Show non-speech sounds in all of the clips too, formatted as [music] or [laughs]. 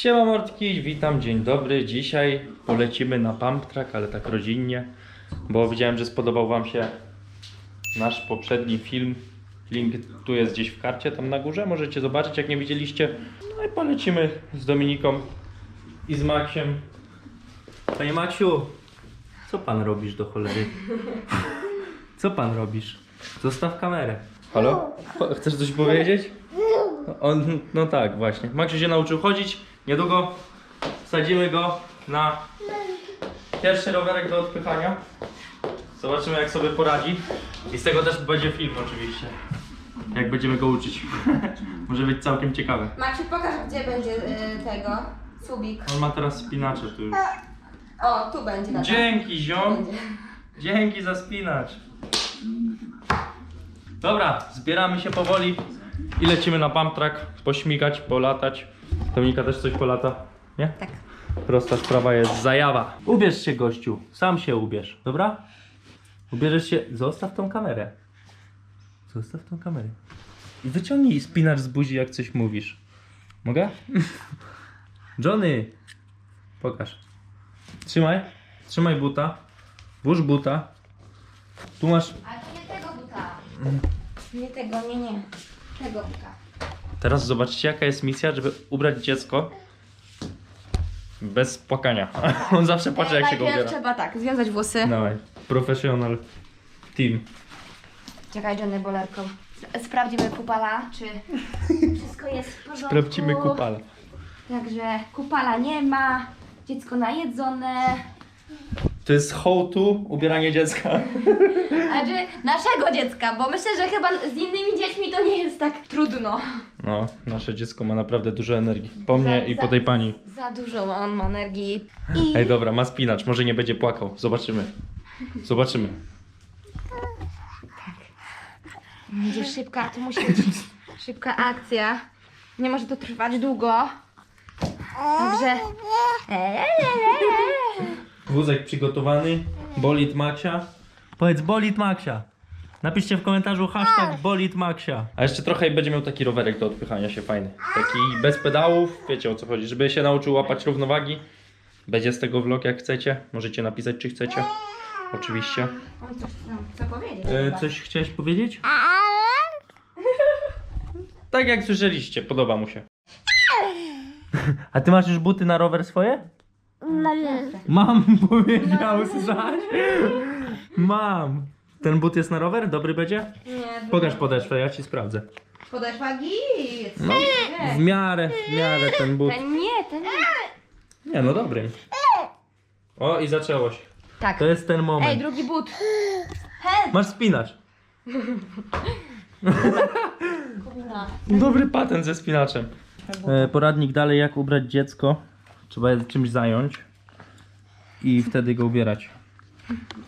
Siema Mordki, witam, dzień dobry. Dzisiaj polecimy na pump track, ale tak rodzinnie, bo widziałem, że spodobał Wam się nasz poprzedni film. Link tu jest gdzieś w karcie, tam na górze, możecie zobaczyć jak nie widzieliście. No i polecimy z Dominiką i z Maksiem. Panie Maksiu, co Pan robisz do cholery? Co Pan robisz? Zostaw kamerę. Halo? Chcesz coś powiedzieć? On, no tak, właśnie. Maksiu się nauczył chodzić. Niedługo wsadzimy go na pierwszy rowerek do odpychania. Zobaczymy jak sobie poradzi. I z tego też będzie film oczywiście. Jak będziemy go uczyć. [laughs] Może być całkiem ciekawe. Maksiu, pokaż gdzie będzie y, tego. Subik. On ma teraz spinacze tu już. O, tu będzie na Dzięki ziom. Będzie. Dzięki za spinacz. Dobra, zbieramy się powoli i lecimy na pump track, pośmigać, polatać. Dominika też coś polata, nie? Tak. Prosta sprawa jest zajawa. Ubierz się gościu, sam się ubierz, dobra? Ubierzesz się, zostaw tą kamerę. Zostaw tą kamerę. I wyciągnij spinacz z buzi jak coś mówisz. Mogę? [laughs] Johnny! Pokaż. Trzymaj, trzymaj buta. Włóż buta. Tu masz. Ale to nie tego buta. Nie tego, nie, nie. Tego. Teraz zobaczcie, jaka jest misja, żeby ubrać dziecko bez płakania. [laughs] On zawsze płacze, jak się go Najpierw ubiera. trzeba tak, związać włosy. Dawaj, professional team. Czekaj, Johnny Bolerką. Sprawdzimy kupala, czy wszystko jest w porządku. Sprawdzimy kupala. Także kupala nie ma, dziecko najedzone. To jest hołtu ubieranie dziecka. [laughs] Znaczy naszego dziecka, bo myślę, że chyba z innymi dziećmi to nie jest tak trudno. No, nasze dziecko ma naprawdę dużo energii. Po mnie Za- i po za- tej pani. Za dużo on ma energii. I Ej, dobra, ma spinacz, może nie będzie płakał. Zobaczymy. Zobaczymy. będzie szybka, to musi być szybka akcja. Nie może to trwać długo. Także. [laughs] Wózek przygotowany. Bolid Maxia. Powiedz Bolid Maxia. Napiszcie w komentarzu hashtag Bolid Maxia. A jeszcze trochę i będzie miał taki rowerek do odpychania się fajny. Taki bez pedałów, wiecie o co chodzi. Żeby się nauczył łapać równowagi. Będzie z tego vlog jak chcecie. Możecie napisać czy chcecie. Oczywiście. On coś chce powiedzieć. E, chyba. coś chciałeś powiedzieć? Tak jak słyszeliście, podoba mu się. [laughs] A ty masz już buty na rower swoje? Mam, [laughs] powiedział, słyszałeś? Mam. Ten but jest na rower? Dobry będzie? Nie, Pokaż podeszwę, ja ci sprawdzę. podeszła git. No, w miarę, w miarę ten but. Ten nie, ten nie. Nie, no dobry. O, i zaczęło się. Tak. To jest ten Ej, moment. drugi but. Masz spinacz. [laughs] Dobry patent ze spinaczem. E, poradnik dalej, jak ubrać dziecko. Trzeba je czymś zająć i wtedy go ubierać.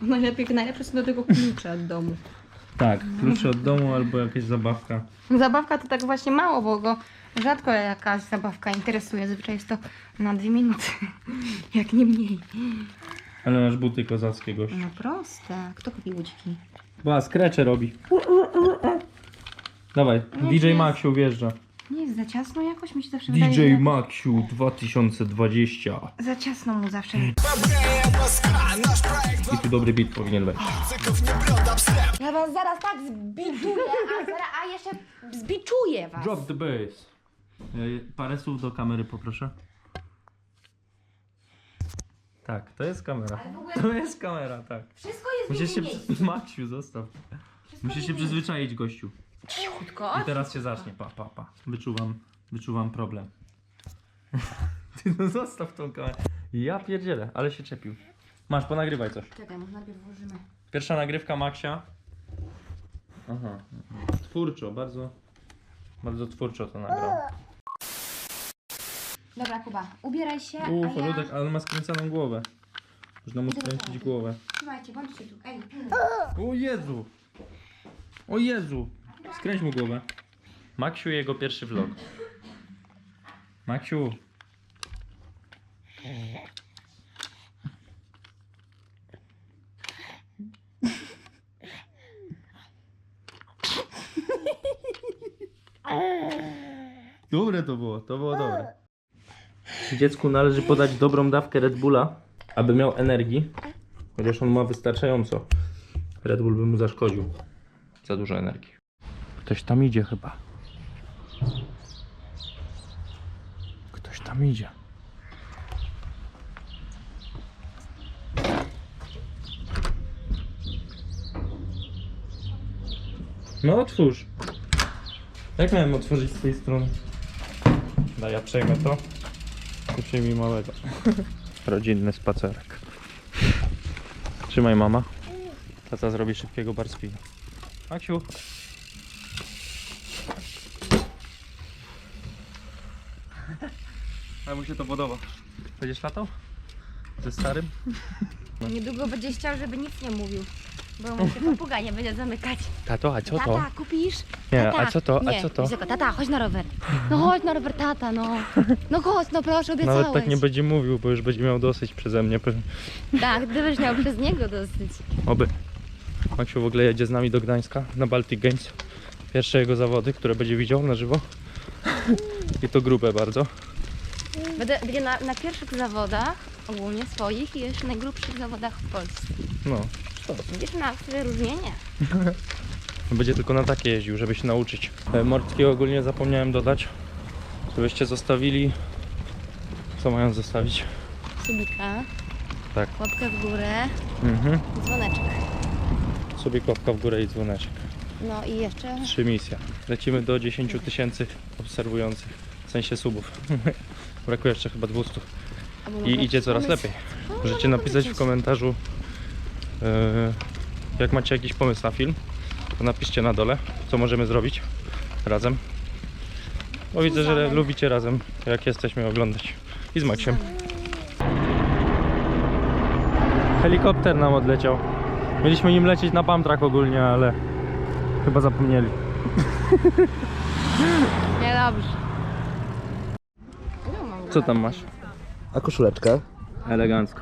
Najlepiej, najlepsze są do tego klucze od domu. Tak, klucze od domu albo jakaś zabawka. Zabawka to tak właśnie mało, bo go rzadko jakaś zabawka interesuje. Zazwyczaj jest to na dwie minuty, [laughs] jak nie mniej. Ale masz buty kozackie gość. No proste. Kto kupił budziki? Ba, skrecze robi. Dawaj, DJ jest. Maxiu wjeżdża. Nie jest za ciasno jakoś? Mi się zawsze wydaje, DJ że Maxiu 2020. za ciasno mu zawsze. I tu dobry beat powinien być. Ja was zaraz tak zbiczuję, a, zaraz, a jeszcze zbiczuję was. Drop the bass. E, Parę słów do kamery poproszę. Tak, to jest kamera. Ale w ogóle- To jest kamera, tak. Wszystko jest Musisz w się... innym miejscu. Maciu, zostaw. Musisz się przyzwyczaić, gościu. Cichutko. I teraz się zacznie, pa, pa, pa. Wyczuwam, wyczuwam problem. [laughs] Ty no zostaw tą kamerę. Ja pierdzielę, ale się czepił. Masz, ponagrywaj coś. Czekaj, może najpierw włożymy. Pierwsza nagrywka Maxia. Aha. Twórczo, bardzo, bardzo twórczo to nagrał. Dobra, Kuba, ubieraj się, Uff, a ja... ludek, ale ma skręconą głowę. Można mu skręcić głowę. Trzymajcie, bądźcie tu. Ej, O Jezu! O Jezu! Skręć mu głowę. Maksiu jego pierwszy vlog. Maksiu. Dobre to było, to było dobre. Dziecku należy podać dobrą dawkę Red Bulla, aby miał energii, chociaż on ma wystarczająco. Red Bull by mu zaszkodził. Za dużo energii. Ktoś tam idzie chyba. Ktoś tam idzie. No otwórz. Jak miałem otworzyć z tej strony? Daj, ja przejmę to. Ty przyjmij małego. [laughs] Rodzinny spacerek. Trzymaj mama. Tata zrobi szybkiego barspina. Maksiu. Ale mu się to podoba. Będziesz latał? Ze starym? [laughs] Niedługo będzie chciał, żeby nic nie mówił. Bo mu się papuga nie będzie zamykać. Tato, a co to? Tata, kupisz? Nie, tata. a co to? A Nie, co to? Tata, chodź na rower. No chodź na rower, tata, no. No chodź, no proszę, obiecałeś. [laughs] Nawet tak nie będzie mówił, bo już będzie miał dosyć przeze mnie. pewnie. Tak, gdybyś miał przez niego dosyć. Oby. Maksiu w ogóle jedzie z nami do Gdańska na Baltic Games. Pierwsze jego zawody, które będzie widział na żywo. I to grube bardzo. Będę, będzie na, na pierwszych zawodach, ogólnie swoich i jeszcze najgrubszych zawodach w Polsce. No. Będziesz na wyróżnienie. [laughs] Będzie tylko na takie jeździł, żeby się nauczyć. E, ogólnie zapomniałem dodać. Żebyście zostawili. Co mają zostawić? Subika, Tak. łapkę w górę, Mhm. dzwoneczek. Sobie kłapka w górę i dzwoneczek. No i jeszcze Trzy misje. Lecimy do 10 tysięcy obserwujących. W sensie subów. [laughs] Brakuje jeszcze chyba 200. albo można I idzie coraz lepiej. Możecie napisać w komentarzu, yy, jak macie jakiś pomysł na film, to napiszcie na dole, co możemy zrobić razem. Bo widzę, że lubicie razem, jak jesteśmy oglądać. I z Maksiem. Helikopter nam odleciał. Mieliśmy nim lecieć na pump track ogólnie, ale chyba zapomnieli. [laughs] Niedobrze. Co tam masz? A koszuleczka? Elegancko.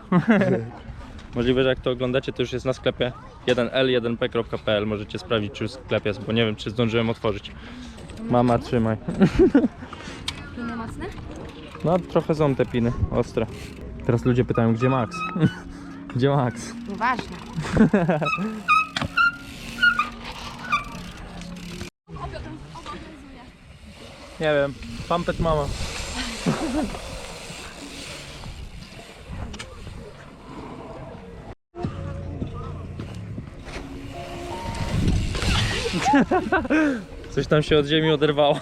[laughs] Możliwe, że jak to oglądacie, to już jest na sklepie 1l1p.pl. Możecie sprawdzić, czy już w sklepie jest, bo nie wiem, czy zdążyłem otworzyć. Mama, trzymaj. [laughs] Piny mocne? No, trochę są te piny, ostre. Teraz ludzie pytają, gdzie Max? [laughs] Gdzie Max? Nieważne. Nie wiem, pampet mama. Coś tam się od ziemi oderwało.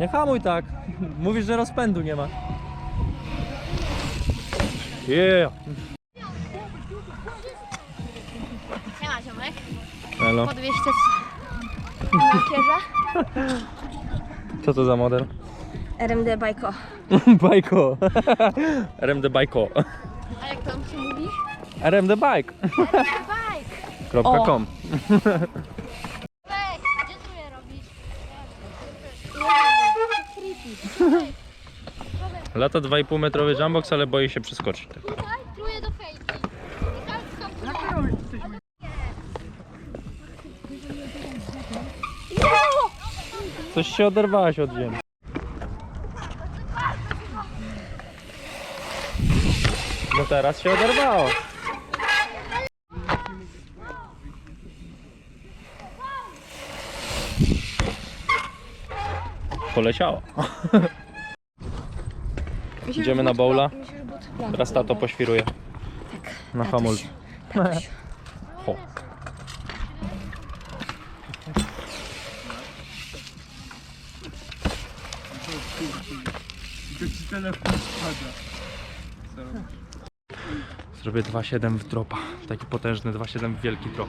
Nie hamuj tak. Mówisz, że rozpędu nie ma. Yeah. Halo. Po 200 na kierze. Co to za model? RMD Bajko. [laughs] Bajko. [laughs] RMD Bajko. A jak to się mówi? RMD Bike. Bajk. [laughs] .com. Ej, gdzie tu je robisz? Lata 2,5 metrowy jumbox, ale boi się przeskoczyć. Tutaj truję do fejki. Coś się oderwałaś od ziemi. No teraz się oderwało. Poleciało. Idziemy na bowla. Teraz tato poświruje. Na hamulcu. Zrobię 2,7 w dropa. Taki potężny 2,7 w wielki drop.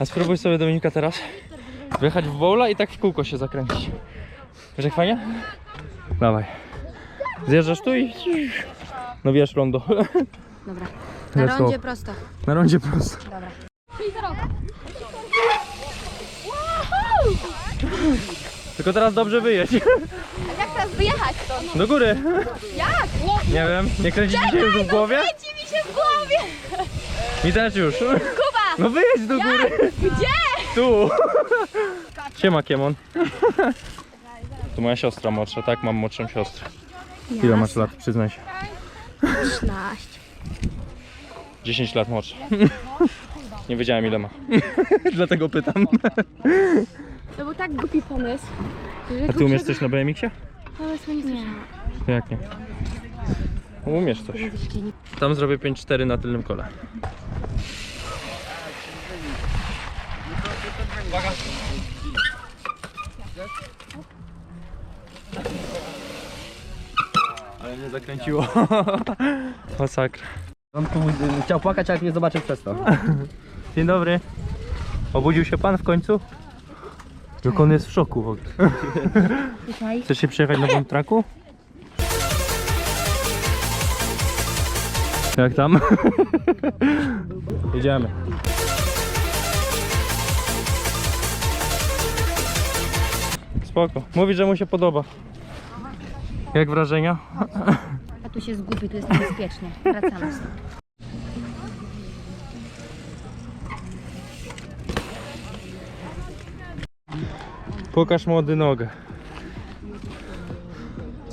A spróbuj sobie Dominika teraz wjechać w bowla i tak w kółko się zakręcić. Wiesz jak fajnie? Dawaj. Zjeżdżasz tu i... No wiesz rondo. Dobra. Na Let's go. rondzie prosto. Na rondzie prosto. Dobra. Tylko teraz dobrze wyjedź. Jak teraz wyjechać? Do góry. Jak? Nie wiem, nie kręci ci się już w głowie? Kręci mi się w głowie! Mi też już. Kuba! No wyjedź do góry. Gdzie? Tu. Siema Kiemon. To moja siostra młodsza, tak? Mam młodszą siostrę. Ile masz lat? Przyznaj się. 16. 10 lat młodsza. [laughs] Nie wiedziałem ile ma. [laughs] Dlatego pytam. To był tak głupi pomysł. A ty umiesz coś na BMX-ie? Pomysł nie. Jak nie? Umiesz coś. Tam zrobię 5-4 na tylnym kole. Ale mnie zakręciło. [laughs] Masakra. On tu chciał płakać, jak nie zobaczył przez to. [laughs] Dzień dobry. Obudził się pan w końcu? Jak on jest w szoku w ogóle. Chcesz się przejechać na traku? Jak tam? [laughs] Jedziemy. Spoko. Mówi, że mu się podoba. Jak wrażenia? A tu się zgubi, tu jest niebezpiecznie. Wracamy stąd. Pokaż młody nogę.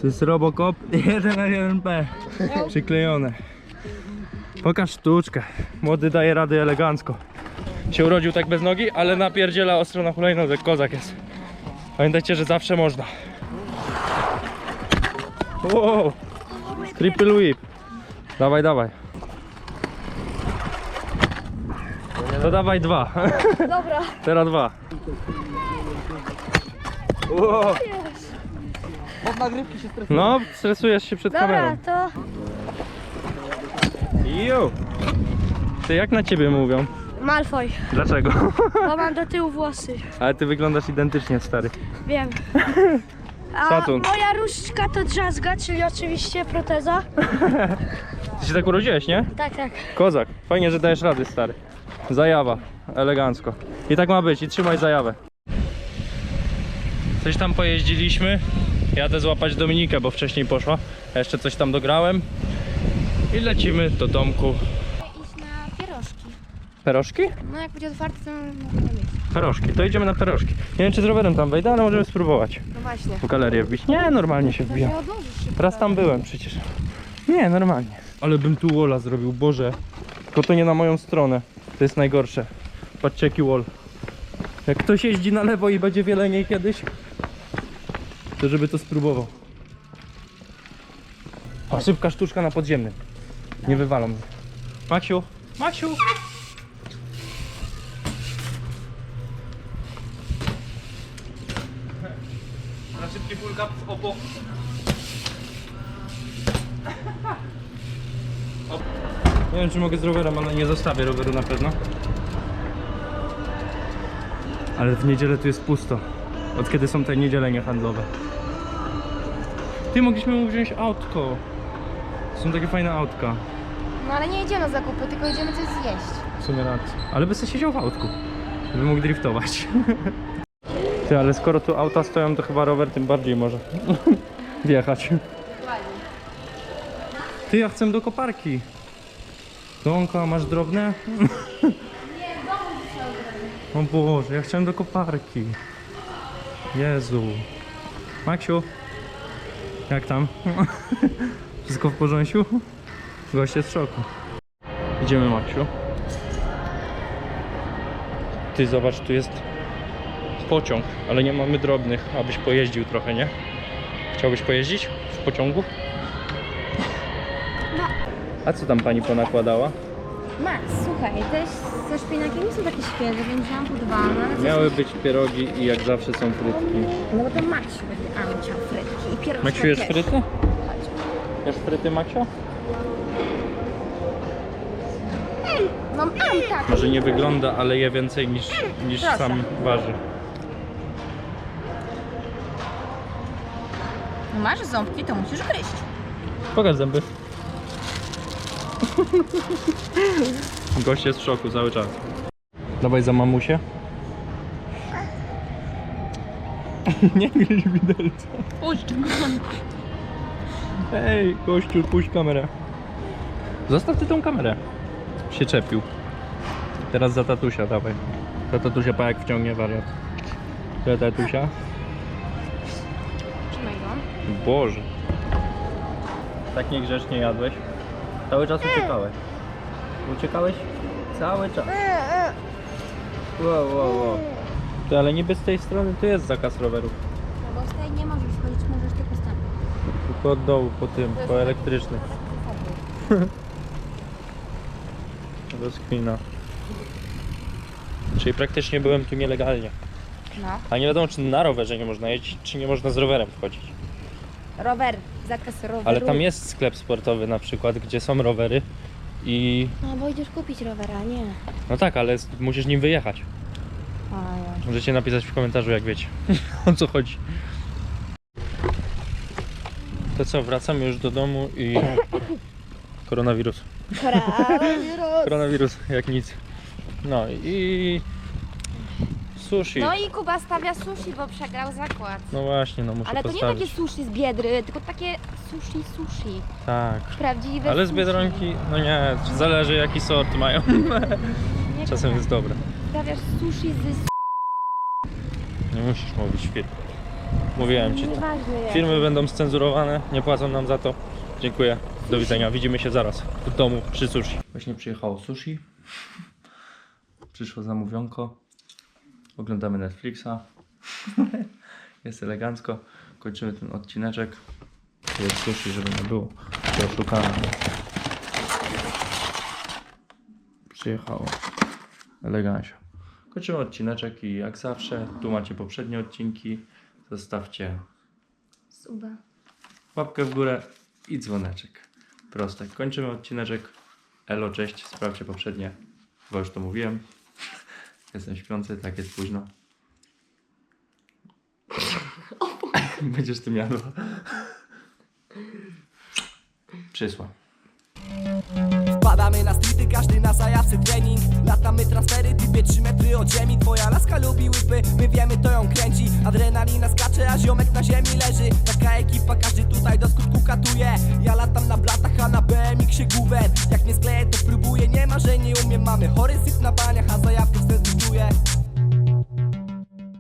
To jest Robocop 1 na 1P. Przyklejone. Pokaż sztuczkę. Młody daje radę elegancko. Się urodził tak bez nogi, ale napierdziela ostro na hulajnodze. Kozak jest. Pamiętajcie, że zawsze można. Wow. Triple whip. Dawaj, dawaj. To dawaj dwa. Dobra. Teraz dwa. Wow. Od nagrywki się stresuje. No, stresujesz się przed kamerą. to... Jo. Ty jak na ciebie mówią? Malfoy, Dlaczego? bo mam do tyłu włosy. Ale ty wyglądasz identycznie stary. Wiem. [laughs] A Szacun. moja różdżka to drzazga, czyli oczywiście proteza. [laughs] Ty się tak urodziłeś, nie? Tak, tak. Kozak. Fajnie, że dajesz rady, stary. Zajawa. Elegancko. I tak ma być. I trzymaj zajawę. Coś tam pojeździliśmy. Jadę złapać Dominikę, bo wcześniej poszła. Ja jeszcze coś tam dograłem. I lecimy do domku. Iść na pierożki. Peroszki? No jak będzie otwarty, to można mieć. Peroszki. To idziemy na peroszki. Nie wiem, czy z rowerem tam wejdę, ale możemy spróbować. No właśnie. W galerię wbić. Nie, normalnie się wbija. Nie odłożysz szybko. Raz tam byłem przecież. Nie, normalnie. Ale bym tu walla zrobił, Boże. Tylko to nie na moją stronę. To jest najgorsze. Patrzcie jaki wall. Jak ktoś jeździ na lewo i będzie wiele niej kiedyś, to żeby to spróbował. A szybka sztuczka na podziemnym. Nie wywalą mnie. Maksiu, Maksiu. Szybki full gap w opo. Nie wiem czy mogę z rowerem, ale nie zostawię roweru na pewno. Ale w niedzielę tu jest pusto. Od kiedy są te niedziele niehandlowe. Ty mogliśmy mu wziąć autko. Są takie fajne autka. No ale nie jedziemy na zakupy, tylko jedziemy coś zjeść. W sumie racja. Ale by sobie siedział w autku. Żeby mógł driftować. [laughs] Ty, ale skoro tu auta stoją, to chyba rower tym bardziej może [laughs] wjechać. Ty, ja chcę do koparki. Donka, masz drobne? [laughs] O Boże, ja chciałem do koparki. Jezu. Maksiu, jak tam? [laughs] Wszystko w porządku? Gość jest w szoku. Idziemy, Maksiu. Ty zobacz, tu jest pociąg, ale nie mamy drobnych, abyś pojeździł trochę, nie? Chciałbyś pojeździć w pociągu? A co tam pani ponakładała? Max, słuchaj, te ze szpinakiem nie są takie świeże, więc wziąłam po dwa. No, Miały być pierogi i jak zawsze są frytki. No bo to Maxiu będzie a, on chciał frytki i pierożki Maksiu, jesz też. fryty? Jesz fryty, Maksio? No, am, tak. Może nie wygląda, ale je więcej niż, niż Proszę. sam waży. Masz ząbki, to musisz gryźć. Pokaż zęby. Gość jest w szoku cały czas. Dawaj za mamusię. [laughs] Nie gryź widelca. Ej, gościu, puść kamerę. Zostaw ty tą kamerę. Się czepił. Teraz za tatusia, dawaj. Za tatusia pa jak wciągnie wariat. Za tatusia. Boże. Tak niegrzecznie jadłeś. Cały czas uciekałeś. Uciekałeś cały czas. Wow, wow, wow. Ty, ale niby z tej strony tu jest zakaz rowerów. No bo z tej nie możesz chodzić, możesz tylko stąd. Tylko od dołu po tym, po elektrycznym. [laughs] Rozkwina. Czyli praktycznie byłem tu nielegalnie. No. A nie wiadomo, czy na rowerze nie można jeździć, czy nie można z rowerem wchodzić. Rower, zakaz roweru. Ale tam jest sklep sportowy na przykład, gdzie są rowery i... No bo idziesz kupić rowera, nie. No tak, ale s- musisz nim wyjechać. A, ja. Możecie napisać w komentarzu, jak wiecie, [laughs] o co chodzi. To co, wracamy już do domu i... Koronawirus. Koronawirus, jak nic. No i... Sushi. No i Kuba stawia sushi, bo przegrał zakład. No właśnie, no muszę Ale to nie postawić. takie sushi z Biedry, tylko takie sushi sushi. Tak. Prawdziwe Ale z sushi. Biedronki, no nie, zależy jaki sort mają. Nie [laughs] Czasem jest dobre. Stawiasz sushi z... Nie musisz mówić firm. Mówiłem ci to. Nieważne jak. Firmy będą scenzurowane, nie płacą nam za to. Dziękuję. Do widzenia. Widzimy się zaraz w domu przy sushi. Właśnie przyjechało sushi. Przyszło zamówionko. Oglądamy Netflixa. [laughs] Jest elegancko. Kończymy ten odcineczek. Jest sushi, żeby nie było to oszukane. Przyjechało. Elegancio. Kończymy odcineczek i jak zawsze, tu macie poprzednie odcinki. Zostawcie Suba. łapkę w górę i dzwoneczek. Proste. Kończymy odcineczek. Elo, cześć. Sprawdźcie poprzednie, bo już to mówiłem. Jestem śpiący, tak jest późno. [laughs] Będziesz tym jadła. Przysła. Wpadamy na streety, każdy na zajawce trening Latamy transfery, typie 3 metry od ziemi. Twoja laska lubi łypy, my wiemy to ją kręci. Adrenalina skacze, a ziomek na ziemi leży. Taka ekipa, każdy tutaj do skutku katuje. Ja latam na blatach, a na BMX-ie guwer Jak nie skleję to próbuję, nie ma, że nie umiem. Mamy chory syf na baniach, a zajawkę wstęp czuję